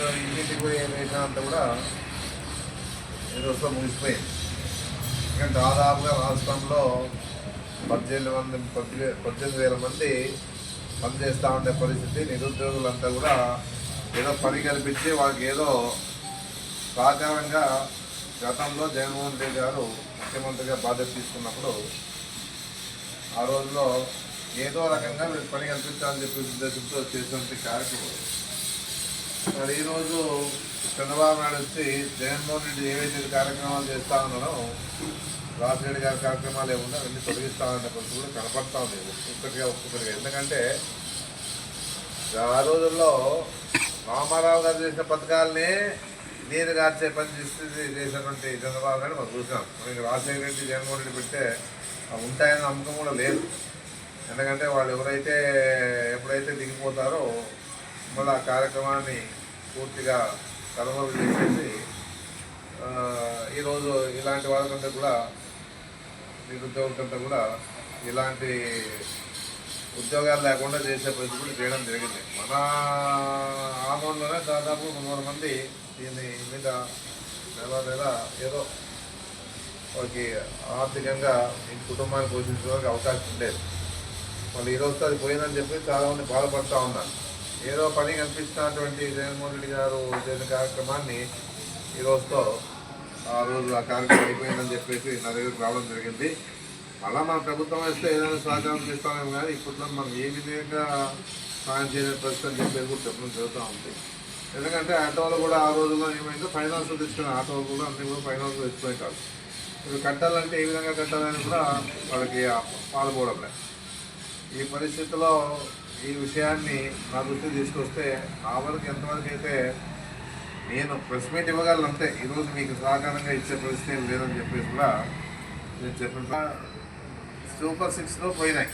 ఇంటింటికి పోయి వేసిన అంతా కూడా ఏదో వస్తా ముగిసిపోయింది. ఇంకా దాదాపుగా రాష్ట్రంలో పద్దెనిమిది మంది పద్దె- పద్దెనిమిది వేల మంది పనిచేస్తూ ఉండే పరిస్థితి నిరుద్యోగులంతా కూడా ఏదో పని కల్పించి వాళ్ళకి ఏదో సహకారంగా గతంలో జగన్మోహన్ రెడ్డి గారు ముఖ్యమంత్రిగా బాధ్యత తీసుకున్నప్పుడు ఆ రోజులో ఏదో రకంగా మీరు పని కల్పించాలని చెప్పి ఉద్దేశంతో చేసినటువంటి కార్యక్రమం. మరి ఈరోజు చంద్రబాబు నాయుడు వచ్చి జగన్మోహన్ రెడ్డి ఏవైతే కార్యక్రమాలు చేస్తా ఉన్నారో రాజశేఖర్ గారి కార్యక్రమాలు ఏమున్నా అవన్నీ తొలగిస్తామనే కొంచెం కూడా కనపడతా ఉంది. ఒక్కొక్కటిగా ఒక్కొక్కటిగా. ఎందుకంటే ఆ రోజుల్లో రామారావు గారు చేసిన పథకాలనే నీరు గార్చే పని చేస్తుంది చేసినటువంటి చంద్రబాబు నాయుడు మనం చూసాం. మనకి రాజశేఖర రెడ్డి జగన్మోహన్ రెడ్డి పెడితే అవి ఉంటాయన్న నమ్మకం కూడా లేదు. ఎందుకంటే వాళ్ళు ఎవరైతే ఎప్పుడైతే దిగిపోతారో మళ్ళీ ఆ కార్యక్రమాన్ని పూర్తిగా కనుమరుగు చేసేసి ఈరోజు ఇలాంటి వాళ్ళకంటే కూడా నిరుద్యోగులకంటే కూడా ఇలాంటి ఉద్యోగాలు లేకుండా చేసే పరిస్థితులు చేయడం జరిగింది. మన ఆందోళనలోనే దాదాపు మూడు మంది దీని మీద నెల నెల ఏదో వాళ్ళకి ఆర్థికంగా ఈ కుటుంబాన్ని పోషించడానికి అవకాశం ఉండేది. మళ్ళీ ఈ రోజుతో అది పోయిందని చెప్పి చాలామంది బాధపడుతూ ఉన్నారు. ఏదో పని కల్పించినటువంటి జగన్మోహన్ రెడ్డి గారు చేసిన కార్యక్రమాన్ని ఈరోజుతో ఆ రోజు ఆ కార్యక్రమం అయిపోయిందని చెప్పేసి నా దగ్గరికి రావడం జరిగింది. మళ్ళీ మన ప్రభుత్వం వేస్తే ఏదైనా సహకారం చేస్తామేమో కానీ ఇప్పట్లో మనం ఏ విధంగా సాయం చేయలేని పరిస్థితి అని చెప్పేసి కూడా చెప్పడం జరుగుతూ ఉంది. ఎందుకంటే ఆటోలు కూడా ఆ రోజుల్లో ఏమైందో ఫైనాన్స్ తెచ్చుకున్న ఆటోలు కూడా అన్నీ కూడా ఫైనాన్స్ తెచ్చిపోయింటారు ఇప్పుడు కట్టాలంటే ఏ విధంగా కట్టాలని కూడా వాళ్ళకి పాల్పోవడం లేదు. ఈ పరిస్థితిలో ఈ విషయాన్ని నా దృష్టికి తీసుకొస్తే ఆ వరకు ఎంతవరకు అయితే నేను ప్రెస్ మీట్ ఇవ్వగలను అంతే ఈరోజు మీకు సహకారంగా ఇచ్చే పరిస్థితి ఏం లేదని చెప్పేసి కూడా నేను చెప్పిన. సూపర్ సిక్స్లో పోయినాయి.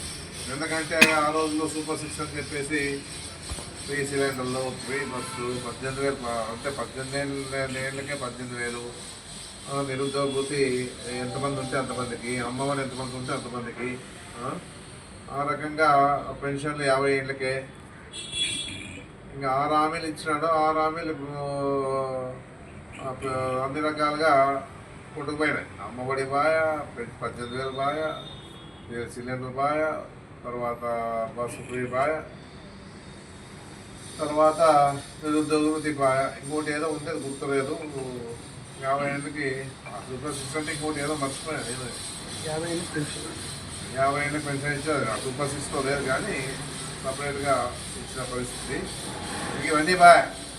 ఎందుకంటే ఆ రోజుల్లో సూపర్ సిక్స్ అని చెప్పేసి ఫ్రీ సిలిండర్లు ఫ్రీ బస్సు పద్దెనిమిది వేలు అంటే పద్దెనిమిది ఏళ్ళకే పద్దెనిమిది వేలు. నిరుద్యోగ ఎంతమంది ఉంటే అంతమందికి అమ్మవారు ఎంతమంది ఉంటే అంతమందికి ఆ? రకంగా పెన్షన్లు యాభై ఏళ్ళకే. ఇంకా ఆరు హామీలు ఇచ్చినాడు. ఆరు హామీలు అన్ని రకాలుగా కొట్టుకుపోయినాయి. అమ్మఒడి బాయ పద్దెనిమిది వేలు బాయ సిలిండర్ బాయ తర్వాత బస్సు ఫ్రీ బాయ తర్వాత నిరుద్యోగ బాయ. ఇంకోటి ఏదో ఉంటే గుర్తులేదు. యాభై ఏళ్ళకి సూపర్ సిక్స్ ఇంకోటి ఏదో మర్చిపోయాను. ఏదో యాభై ఏళ్ళు పెన్షన్. యాభై ఏళ్ళకి పెన్షన్ ఇచ్చారు ఆ సూపర్ సిక్స్లో లేదు కానీ సపరేట్గా ఇచ్చిన పరిస్థితి. ఇంక ఇవన్నీ బా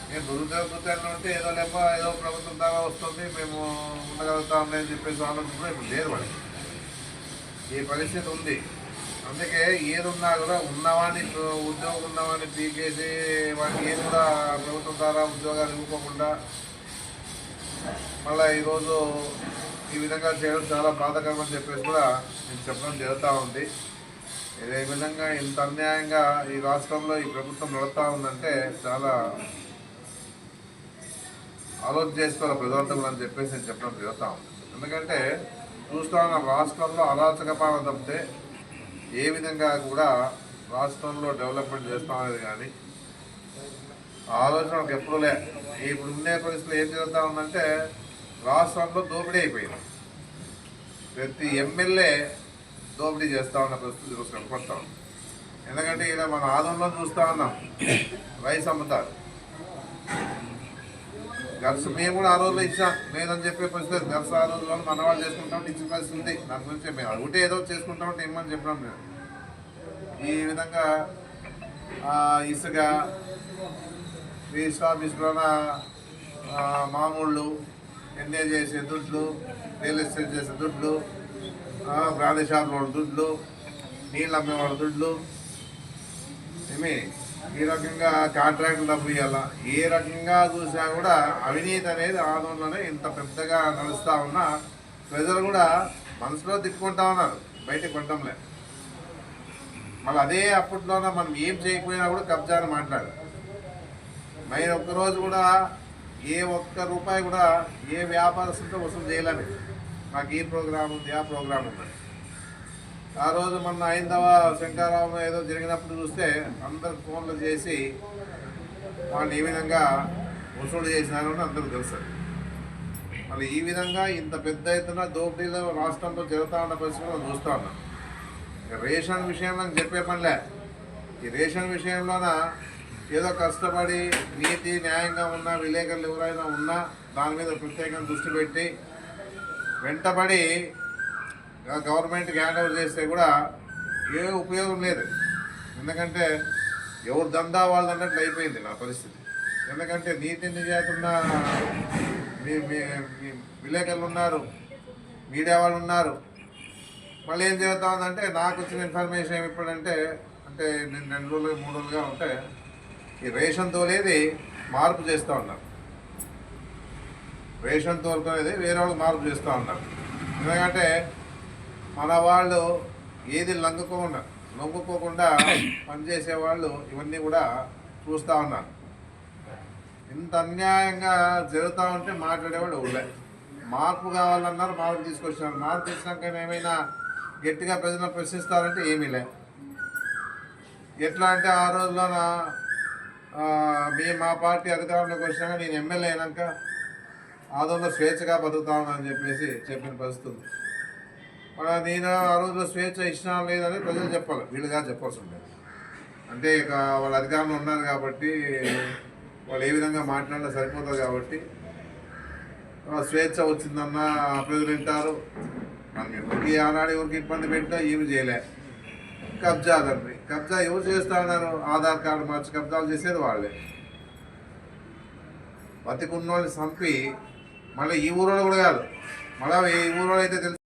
నేను నిరుద్యోగ వృత్తిలో ఉంటే ఏదో లేక ఏదో ప్రభుత్వం దాకా వస్తుంది మేము ఉండగలుగుతాం అని చెప్పేసి ఆలోచన ఇప్పుడు లేదు వాళ్ళకి ఈ పరిస్థితి ఉంది. అందుకే ఏదున్నా కూడా ఉన్నవాడిని ఉద్యోగం ఉన్నవాడిని పీకేసి వాడికి ఏది కూడా ప్రభుత్వం ద్వారా ఉద్యోగాలు ఇవ్వకుండా మళ్ళీ ఈరోజు ఈ విధంగా చేయడం చాలా బాధాకరం అని చెప్పేసి కూడా నేను చెప్పడం జరుగుతూ ఉంది. ఇదే విధంగా ఇంత అన్యాయంగా ఈ రాష్ట్రంలో ఈ ప్రభుత్వం నడుస్తూ ఉందంటే చాలా ఆలోచన చేసుకోవాలి ప్రజార్థములు అని చెప్పేసి నేను చెప్పడం జరుగుతూ ఉంది. ఎందుకంటే చూస్తా ఉన్న రాష్ట్రంలో అరాచక పాలన తప్పితే ఏ విధంగా కూడా రాష్ట్రంలో డెవలప్మెంట్ చేస్తామనేది కానీ ఆలోచన ఎప్పుడూ లే. ఇప్పుడు ఉండే పరిస్థితులు ఏం జరుగుతూ ఉందంటే రాష్ట్రంలో దోపిడీ అయిపోయింది. ప్రతి ఎమ్మెల్యే దోపిడీ చేస్తూ ఉన్న పరిస్థితి కనపడతా ఉన్నాం ఎందుకంటే ఇలా మన ఆదంలో చూస్తూ ఉన్నాం. రైస్ అమ్ముతారు. గర్స మేము కూడా ఆ రోజులో ఇచ్చాం లేదని చెప్పే పరిస్థితి గర్స ఆ రోజుల్లో మన వాళ్ళు చేసుకుంటామంటే ఇచ్చిన పరిస్థితి ఉంది. దాని గురించి మేము అడిగితే ఏదో చేసుకుంటామంటే ఏమని చెప్పినాం మేము ఈ విధంగా ఇసుక రిజిస్టర్ ఆఫీస్లోన మామూళ్ళు ఎన్ఏ చేసే దుడ్లు రియల్ ఎస్టేట్ చేసే దుడ్లు ఆ, వాళ్ళ దుడ్లు నీళ్ళు అమ్మే వాళ్ళ దుడ్లు. ఏమి ఈ రకంగా కాంట్రాక్ట్ డబ్బు ఇవ్వాలా ఏ రకంగా చూసినా కూడా అవినీతి అనేది ఆందోళనలోనే ఇంత పెద్దగా నడుస్తూ ఉన్నా ప్రజలు కూడా మనసులో తిట్టుకుంటా ఉన్నారు బయటకు కొట్టంలే మళ్ళీ అదే అప్పట్లోనే మనం ఏం చేయకపోయినా కూడా కబ్జాని మాట్లాడారు మరి ఒక్కరోజు కూడా ఏ ఒక్క రూపాయి కూడా ఏ వ్యాపారస్తులతో వసూలు చేయలేము. మాకు ఈ ప్రోగ్రాం ఉంది ఆ ప్రోగ్రాం ఉంది. ఆ రోజు మొన్న ఐందవ శంకరావు ఏదో జరిగినప్పుడు చూస్తే అందరు ఫోన్లు చేసి వాళ్ళు ఏ విధంగా వసూలు చేసినారు అని అందరూ తెలుసారు మళ్ళీ ఈ విధంగా ఇంత పెద్ద ఎత్తున దోపిడీలు రాష్ట్రంలో జరుగుతూ ఉన్న పరిస్థితులు చూస్తూ ఉన్నాం. ఇక రేషన్ విషయంలో చెప్పే పనిలే ఈ రేషన్ విషయంలోన ఏదో కష్టపడి నీతి న్యాయంగా ఉన్న విలేకరులు ఎవరైనా ఉన్నా దాని మీద ప్రత్యేకంగా దృష్టి పెట్టి వెంటబడి గవర్నమెంట్కి హ్యాండ్ ఓవర్ చేస్తే కూడా ఏ ఉపయోగం లేదు. ఎందుకంటే ఎవరు దందా వాళ్ళు అన్నట్లు అయిపోయింది నా పరిస్థితి. ఎందుకంటే నీతి నిజాయితీ ఉన్న మీ విలేకరులు ఉన్నారు మీడియా వాళ్ళు ఉన్నారు. మళ్ళీ ఏం జరుగుతా నాకు వచ్చిన ఇన్ఫర్మేషన్ ఏమి ఇప్పుడంటే అంటే నేను రెండు రోజులు మూడు రోజులుగా ఉంటే ఈ రేషన్ తోలేది మార్పు చేస్తూ ఉన్నారు. రేషన్ తోలుకునేది వేరే వాళ్ళు మార్పు చేస్తూ ఉన్నారు. ఎందుకంటే మన వాళ్ళు ఏది లంగుకోకుండా లొంగుకోకుండా పనిచేసే వాళ్ళు ఇవన్నీ కూడా చూస్తూ ఉన్నారు. ఇంత అన్యాయంగా జరుగుతూ ఉంటే మాట్లాడేవాళ్ళు ఉండే మార్పు కావాలన్నారు మార్పు తీసుకొచ్చినారు. మార్పు తెచ్చినాక ఏమైనా గట్టిగా ప్రజలను ప్రశ్నిస్తారంటే ఏమీ లే. ఎట్లా అంటే ఆ రోజులోన మేము మా పార్టీ అధికారంలోకి వచ్చినాక నేను ఎమ్మెల్యే అయినాక ఆదంలో స్వేచ్ఛగా బతుకుతా అని చెప్పేసి చెప్పిన పరిస్థితి ఉంది. మన నేను ఆ రోజులో స్వేచ్ఛ ఇచ్చినా లేదని ప్రజలు చెప్పాలి. వీళ్ళుగా చెప్పాల్సి ఉండేది అంటే ఇక వాళ్ళ అధికారంలో ఉన్నారు కాబట్టి వాళ్ళు ఏ విధంగా మాట్లాడినా సరిపోతుంది కాబట్టి స్వేచ్ఛ వచ్చిందన్న ప్రజలు వింటారు. మనం ఎవరికి ఆనాడు ఎవరికి ఇబ్బంది పెట్టినా ఏమి చేయలే. కబ్జా కబ్జా ఎవరు చేస్తాడన్నారు ఆధార్ కార్డు మార్చి కబ్జాలు చేసేది వాళ్ళే. బతికున్నోళ్ళని చంపి మళ్ళీ ఈ ఊరోళ్ళు కూడా కాదు. మళ్ళీ ఈ ఊరోళ్ళు అయితే తెలుసు